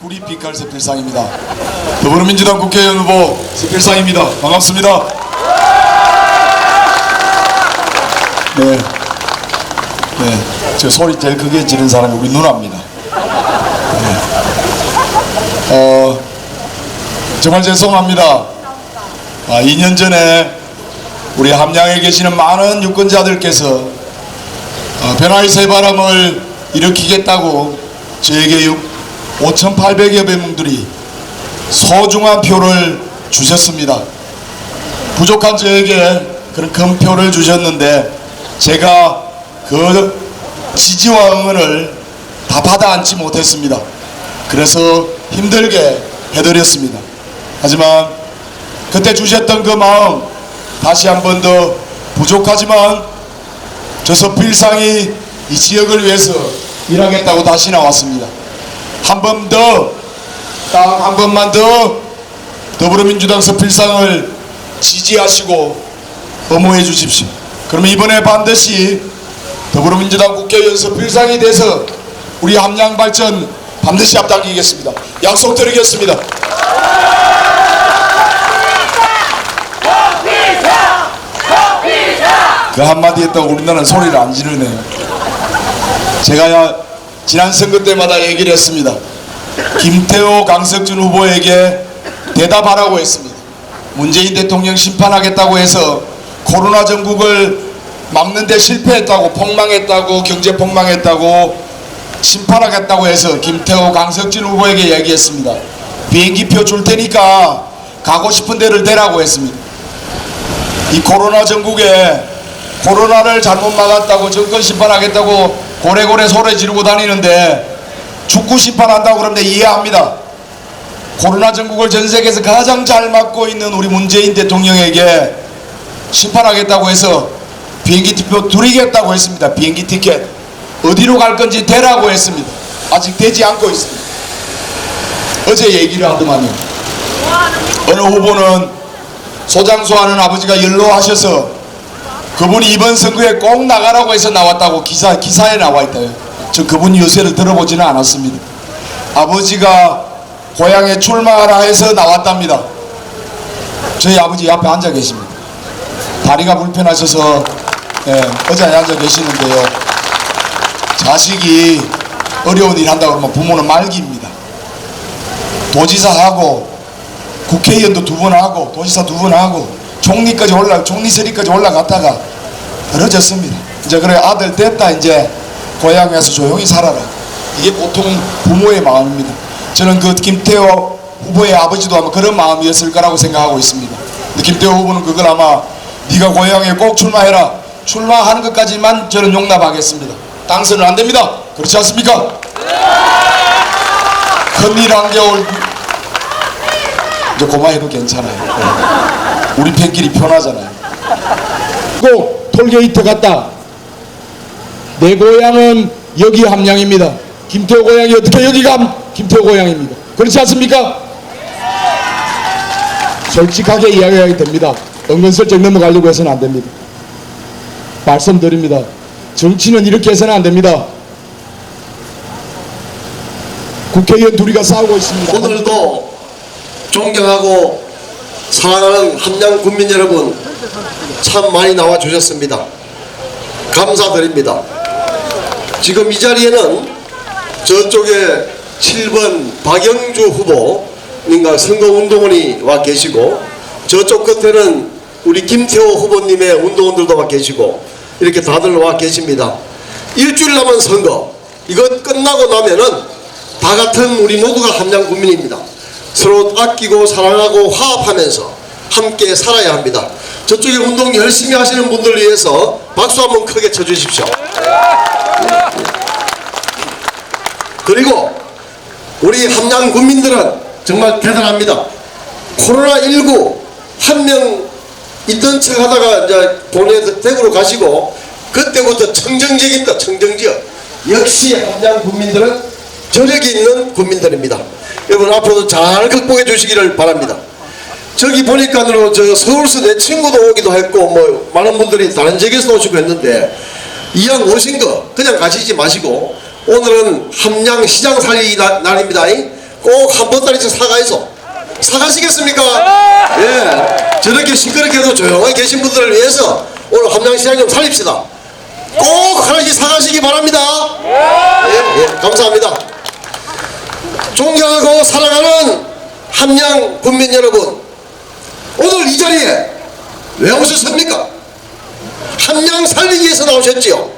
구리 빛깔 서필상입니다. 더불어민주당 국회의원 후보 서필상입니다. 반갑습니다. 네, 네, 저 소리 제일 크게 지른 사람이 우리 누나입니다. 네. 어, 정말 죄송합니다. 아, 2년 전에 우리 함양에 계시는 많은 유권자들께서 어, 변화의 새바람을 일으키겠다고 저에게 5,800여 명들이 소중한 표를 주셨습니다. 부족한 저에게 그런 큰 표를 주셨는데 제가 그 지지와 응원을 다 받아 안지 못했습니다. 그래서 힘들게 해드렸습니다. 하지만 그때 주셨던 그 마음 다시 한 번 더 부족하지만 저 서 필상이 이 지역을 위해서 일하겠다고 다시 나왔습니다. 한 번 더, 딱 한 번만 더 더불어민주당 서필상을 지지하시고 엄호해 주십시오. 그러면 이번에 반드시 더불어민주당 국회의원 서필상이 돼서 우리 함양 발전 반드시 앞당기겠습니다. 약속드리겠습니다. 그 한마디 했다고 우리나라는 소리를 안 지르네요. 제가 야- 지난 선거 때마다 얘기를 했습니다. 김태호, 강석준 후보에게 대답하라고 했습니다. 문재인 대통령 심판하겠다고 해서 코로나 전국을 막는데 실패했다고 폭망했다고 경제 폭망했다고 심판하겠다고 해서 김태호, 강석진 후보에게 얘기했습니다. 비행기표 줄 테니까 가고 싶은 데를 대라고 했습니다. 이 코로나 전국에 코로나를 잘못 막았다고 정권 심판하겠다고 고래고래 소리 지르고 다니는데 축구 심판한다고 그러는데 이해합니다. 코로나 전국을 전 세계에서 가장 잘 막고 있는 우리 문재인 대통령에게 심판하겠다고 해서 비행기 티표 드리겠다고 했습니다. 비행기 티켓 어디로 갈 건지 대라고 했습니다. 아직 되지 않고 있습니다. 어제 얘기를 하더만요. 어느 후보는 소장수하는 아버지가 연로하셔서 그분이 이번 선거에 꼭 나가라고 해서 나왔다고 기사, 기사에 나와 있다요. 저 그분 요새를 들어보지는 않았습니다. 아버지가 고향에 출마하라 해서 나왔답니다. 저희 아버지 옆에 앉아 계십니다. 다리가 불편하셔서 예, 의자에 앉아 계시는데요. 자식이 어려운 일 한다고 그러면 부모는 말기입니다. 도지사하고 국회의원도 두 번 하고 도지사 두 번 하고 총리까지 올라 총리서리까지 올라갔다가 떨어졌습니다. 이제 그래 아들 됐다 이제 고향에 서 조용히 살아라. 이게 보통 부모의 마음입니다. 저는 그 김태호 후보의 아버지도 아마 그런 마음이었을 거라고 생각하고 있습니다. 근데 김태호 후보는 그걸 아마 네가 고향에 꼭 출마해라. 출마하는 것까지만 저는 용납하겠습니다. 당선은 안 됩니다. 그렇지 않습니까? 큰일 한겨울 이제 고마해도 괜찮아요. 네. 우리 팬끼리 편하잖아요. 꼭 톨게이트 갔다. 내 고향은 여기 함양입니다. 김태호 고향이 어떻게 여기가 함- 김태호 고향입니다. 그렇지 않습니까? 솔직하게 이야기해야 됩니다. 은근슬쩍 넘어가려고 해서는 안 됩니다. 말씀드립니다. 정치는 이렇게 해서는 안 됩니다. 국회의원 둘이가 싸우고 있습니다. 오늘도 존경하고 사랑하는 함양 국민 여러분 참 많이 나와 주셨습니다. 감사드립니다. 지금 이 자리에는 저쪽에 7번 박영주 후보님과 선거운동원이 와 계시고 저쪽 끝에는 우리 김태호 후보님의 운동원들도 와 계시고 이렇게 다들 와 계십니다. 일주일 남은 선거 이거 끝나고 나면은 다 같은 우리 모두가 함양 국민입니다. 서로 아끼고 사랑하고 화합하면서 함께 살아야 합니다. 저쪽에 운동 열심히 하시는 분들 위해서 박수 한번 크게 쳐주십시오. 그리고 우리 함양 국민들은 정말 대단합니다. 코로나19 한 명 있던 척 하다가 이제 본회 대구로 가시고 그때부터 청정지역입니다. 청정지역. 역시 함양 국민들은 저력이 있는 국민들입니다. 여러분 앞으로도 잘 극복해 주시기를 바랍니다. 저기 보니까는 저 서울서 내 친구도 오기도 했고 뭐 많은 분들이 다른 지역에서 오시고 했는데 이왕 오신 거 그냥 가시지 마시고 오늘은 함양 시장 살리 날- 날입니다. 꼭 한 번짜리 사과해서 사가시겠습니까? 예, 저렇게 시끄럽게도 조용하게 계신 분들을 위해서 오늘 함양 시장 좀 살립시다. 꼭 하나씩 사가시기 바랍니다. 예, 예, 감사합니다. 존경하고 사랑하는 함양 국민 여러분, 오늘 이 자리에 왜 오셨습니까? 함양 살리기 위해서 나오셨지요?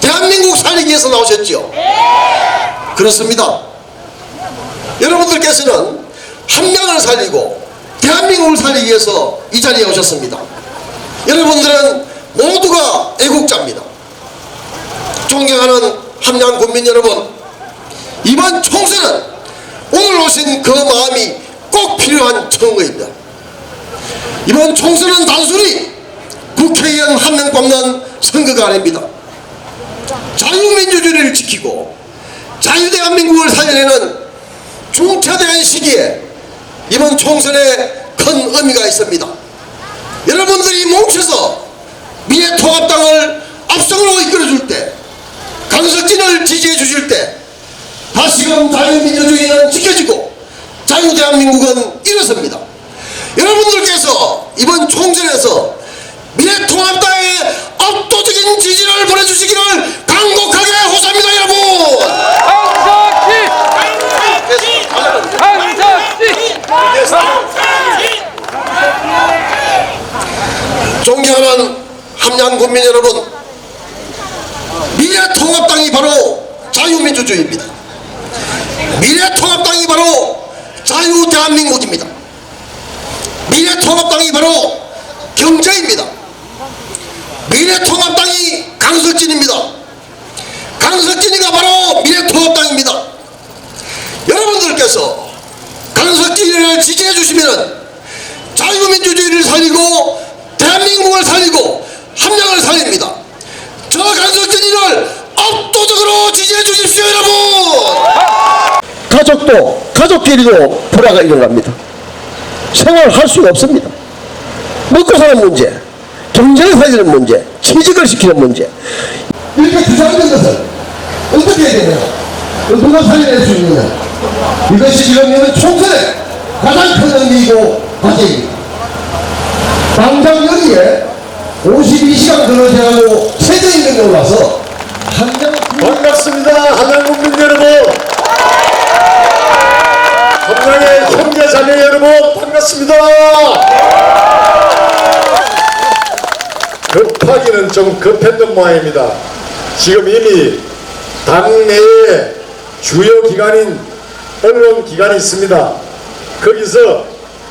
대한민국 살리기 위해서 나오셨지요? 그렇습니다. 여러분들께서는 함양을 살리고 대한민국을 살리기 위해서 이 자리에 오셨습니다. 여러분들은 모두가 애국자입니다. 존경하는 함양 국민 여러분, 이번 총선은 오늘 오신 그 마음이 꼭 필요한 선거입니다. 이번 총선은 단순히 국회의원 한 명 뽑는 선거가 아닙니다. 자유민주주의를 지키고 자유대한민국을 살려내는 중차대한 시기에 이번 총선에 큰 의미가 있습니다. 여러분들이 뭉쳐서 미래통합당을 앞성으로 이끌어줄 때 강석진을 지지해 주실 때 다시금 자유민주주의는 지켜지고 자유대한민국은 일어섭니다. 여러분들께서 이번 총선에서 미래통합당에 압도적인 지지를 보내주시기를 강곡하게 호소합니다 여러분 강석지! 강석지! 존경하는 함양 국민 여러분 미래통합당이 바로 자유민주주의입니다 미래통합당이 바로 자유대한민국입니다. 미래통합당이 바로 경제입니다. 미래통합당이 강석진입니다. 강석진이가 바로 미래통합당입니다. 여러분들께서 강석진을 지지해 주시면 자유민주주의를 살리고 대한민국을 살리고 함량을 살립니다. 저 강석진이를 압도적으로 지지해 주십시오 여러분. 가족끼리도 불화가 일어납니다. 생활할 수가 없습니다. 먹고 사는 문제, 경제를 살리는 문제, 취직을 시키는 문제. 이렇게 주장하는 것을 어떻게 해야 되냐? 누가 살려낼 수 있느냐? 이것이 지금 있는 총선의 가장 큰 의미이고 과제입니다. 당장 여기에 52시간 근로제하고 최저임금이 올라서 한정 반갑습니다. 한양 국민 여러분. 함양의 형제 자매 여러분 반갑습니다. 급하기는 좀 급했던 모양입니다. 지금 이미 당내에 주요 기관인 언론 기관이 있습니다. 거기서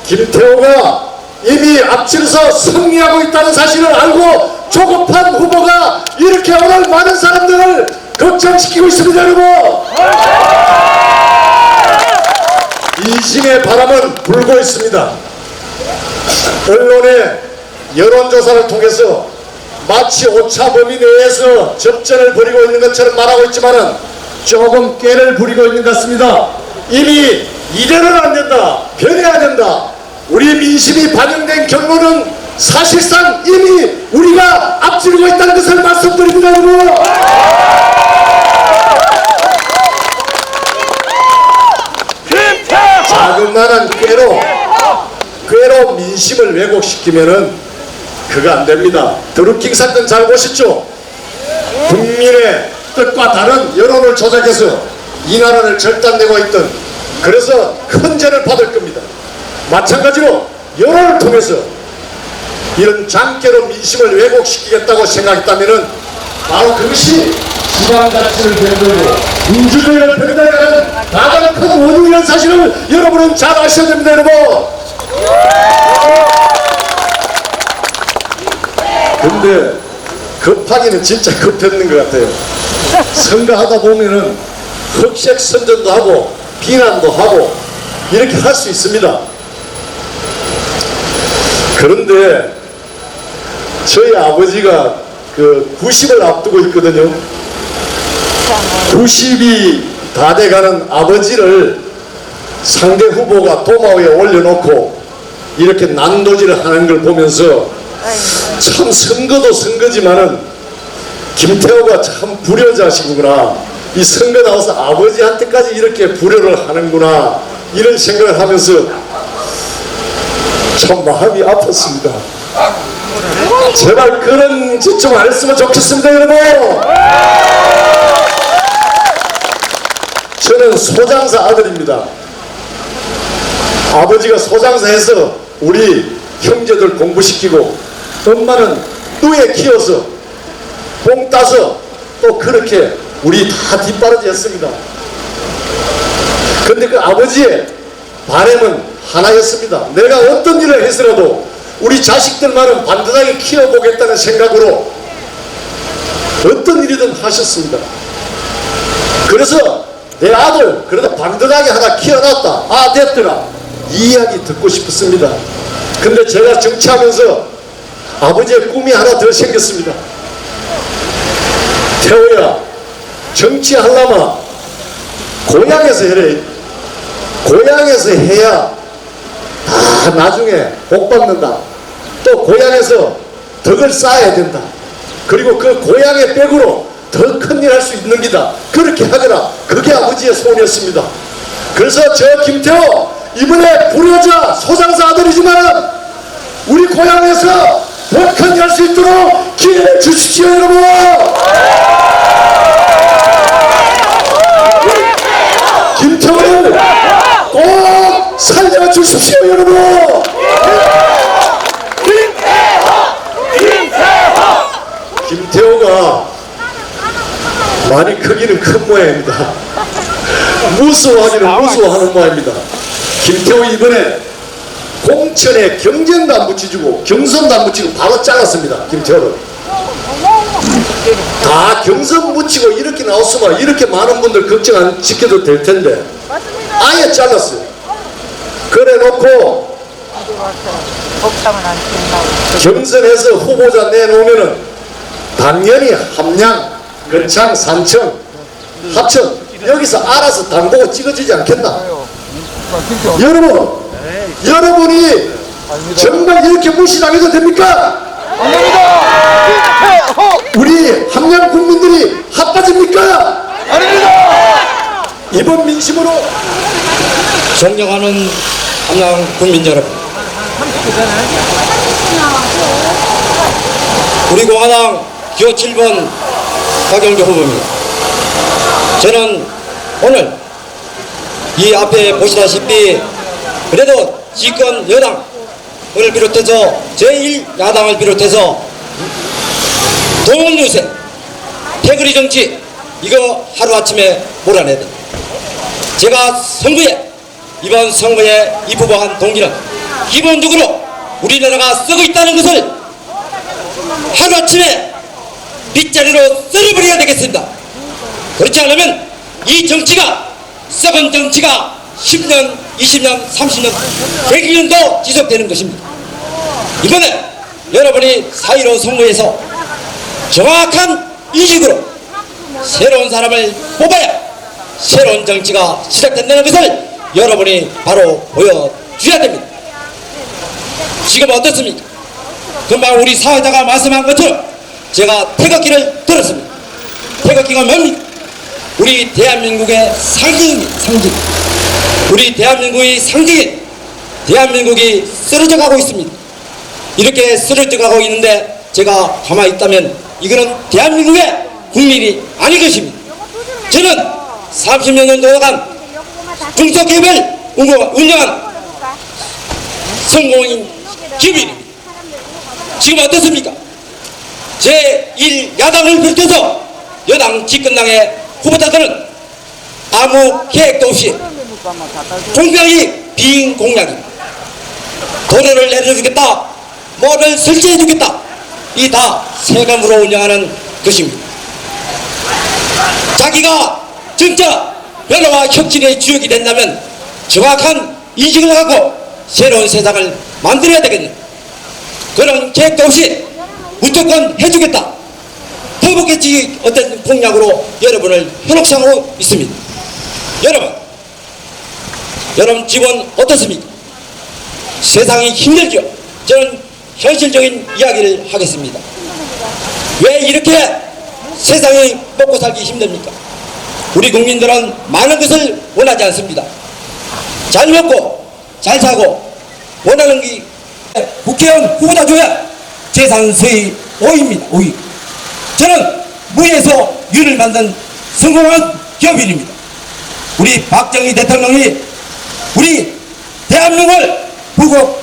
김태호가 이미 앞질서 승리하고 있다는 사실을 알고 조급한 후보가 이렇게 오늘 많은 사람들을 걱정시키고 있습니다 여러분 이심의 바람은 불고 있습니다. 언론의 여론조사를 통해서 마치 오차범위 내에서 접전을 벌이고 있는 것처럼 말하고 있지만은 조금 깨를 부리고 있는 것 같습니다. 이미 이대로는 안 된다. 변해야 된다. 우리 민심이 반영된 결론은 사실상 이미 우리가 앞지르고 있다는 것을 말씀드립니다 여러분 자그마한 꾀로 꾀로 민심을 왜곡시키면은 그거 안 됩니다. 드루킹 사건 잘 보셨죠 국민의 뜻과 다른 여론을 조작해서 이 나라를 절단내고 있던 그래서 큰 죄를 받을 겁니다. 마찬가지로 여론을 통해서 이런 장깨로 민심을 왜곡시키겠다고 생각했다면은 바로 그것이 지방 가치를 변들고 민주주의를 변달하는 가장 큰 원인이라는 사실을 여러분은 잘 아셔야 됩니다 여러분. 근데 급하기는 진짜 급했는 것 같아요. 선거하다 보면은 흑색 선전도 하고 비난도 하고 이렇게 할 수 있습니다. 그런데 저희 아버지가 그 90을 앞두고 있거든요. 90이 다 돼가는 아버지를 상대 후보가 도마 위에 올려놓고 이렇게 난도질을 하는 걸 보면서 참 선거도 선거지만은 김태호가 참 불효자식이구나 이 선거 나와서 아버지한테까지 이렇게 불효를 하는구나 이런 생각을 하면서 참 마음이 아팠습니다. 제발 그런 짓 좀 안 했으면 좋겠습니다 여러분. 저는 소장사 아들입니다. 아버지가 소장사해서 우리 형제들 공부시키고 엄마는 누에 키워서 뽕 따서 또 그렇게 우리 다 뒷바라지 했습니다. 근데 그 아버지의 바램은 하나였습니다. 내가 어떤 일을 했으라도 우리 자식들만은 반듯하게 키워보겠다는 생각으로 어떤 일이든 하셨습니다. 그래서 내 아들 그래도 반듯하게 하나 키워놨다. 아 됐더라. 이 이야기 듣고 싶었습니다. 근데 제가 정치하면서 아버지의 꿈이 하나 더 생겼습니다. 태호야 정치하려면 고향에서 해래. 고향에서 해야 다 나중에 복 받는다. 또 고향에서 덕을 쌓아야 된다. 그리고 그 고향의 백으로 더 큰 일 할 수 있는 기다. 그렇게 하거라. 그게 아버지의 소원이었습니다. 그래서 저 김태호 이번에 불효자 소장사 아들이지만 우리 고향에서 더 큰 일 할 수 있도록 기회를 주십시오 여러분. 김태호를 꼭 살려주십시오 여러분. 김태호가 많이 크기는 큰 모양입니다. 무서워하기는 무서워하는 모양입니다. 김태호 이번에 공천에 경쟁도 안 붙여주고 경선도 안 붙이고 바로 잘랐습니다. 김태호를. 다 경선 붙이고 이렇게 나왔으면 이렇게 많은 분들 걱정 안 시켜도 될 텐데 아예 잘랐어요. 그래 놓고. 경선에서 후보자 내놓으면은 당연히 함양, 근창, 산청, 합천 여기서 알아서 당보고 찍어주지 않겠나? 여러분, 여러분이 정말 이렇게 무시당해도 됩니까? 우리 함양 국민들이 핫빠집니까? 이번 민심으로 존경하는 함양 국민 여러분 우리 공화당 기호 7번 박영규 후보입니다. 저는 오늘 이 앞에 보시다시피 그래도 집권 여당을 비롯해서 제1야당을 비롯해서 돈 유세 태그리 정치 이거 하루아침에 몰아내야 됩니다. 제가 선거에 이번 선거에 입후보한 동기는 기본적으로 우리나라가 썩어 있다는 것을 하루아침에 빗자리로 썰어버려야 되겠습니다. 그렇지 않으면 이 정치가 썩은 정치가 10년, 20년, 30년, 100년도 지속되는 것입니다. 이번에 여러분이 사이로 선거에서 정확한 인식으로 새로운 사람을 뽑아야 새로운 정치가 시작된다는 것을 여러분이 바로 보여줘야 됩니다. 지금 어떻습니까? 금방 우리 사회자가 말씀한 것처럼 제가 태극기를 들었습니다. 태극기가 뭡니까? 우리 대한민국의 상징입니다. 상징. 우리 대한민국의 상징인 대한민국이 쓰러져 가고 있습니다. 이렇게 쓰러져 가고 있는데 제가 가만히 있다면 이거는 대한민국의 국민이 아닌 것입니다. 저는 30여 년 동안 중소기업을 운영한 성공인 기업인입니다. 지금 어떻습니까? 제1야당을 비롯해서 여당 집권당의 후보자들은 아무 계획도 없이 공명이 빈 공약입니다. 도로를 내려주겠다, 뭐를 설치해주겠다, 이 다 세금으로 운영하는 것입니다. 자기가 진짜 변화와 혁신의 주역이 된다면 정확한 인식을 갖고 새로운 세상을 만들어야 되겠네. 그런 계획도 없이 무조건 해주겠다. 터보겠지 어떤 공약으로 여러분을 현혹상하고 있습니다. 여러분, 여러분 집은 어떻습니까? 세상이 힘들죠. 저는 현실적인 이야기를 하겠습니다. 왜 이렇게 세상이 먹고 살기 힘듭니까? 우리 국민들은 많은 것을 원하지 않습니다. 잘 먹고 잘 사고 원하는 게 국회의원 후보자 줘야 재산서의 5입니다. 5위. 저는 무에서 유를 만든 성공한 기업인입니다. 우리 박정희 대통령이 우리 대한민국을 불국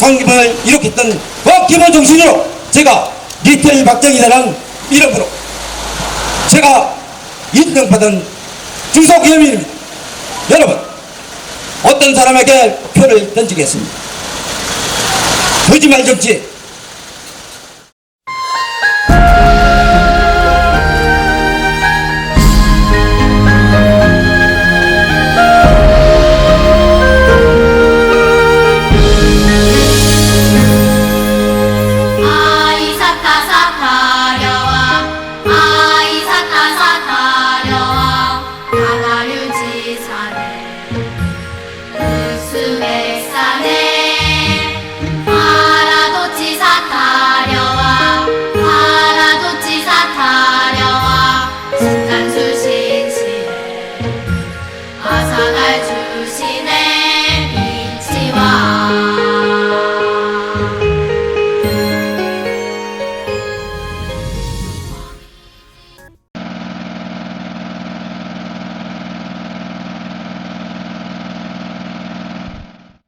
강림을 일으켰던 그 기본 정신으로 제가 리틀 박정희라는 이름으로 제가 인정받은 중소기업인입니다. 여러분 어떤 사람에게 표를 던지겠습니다. 거짓말 정치 to make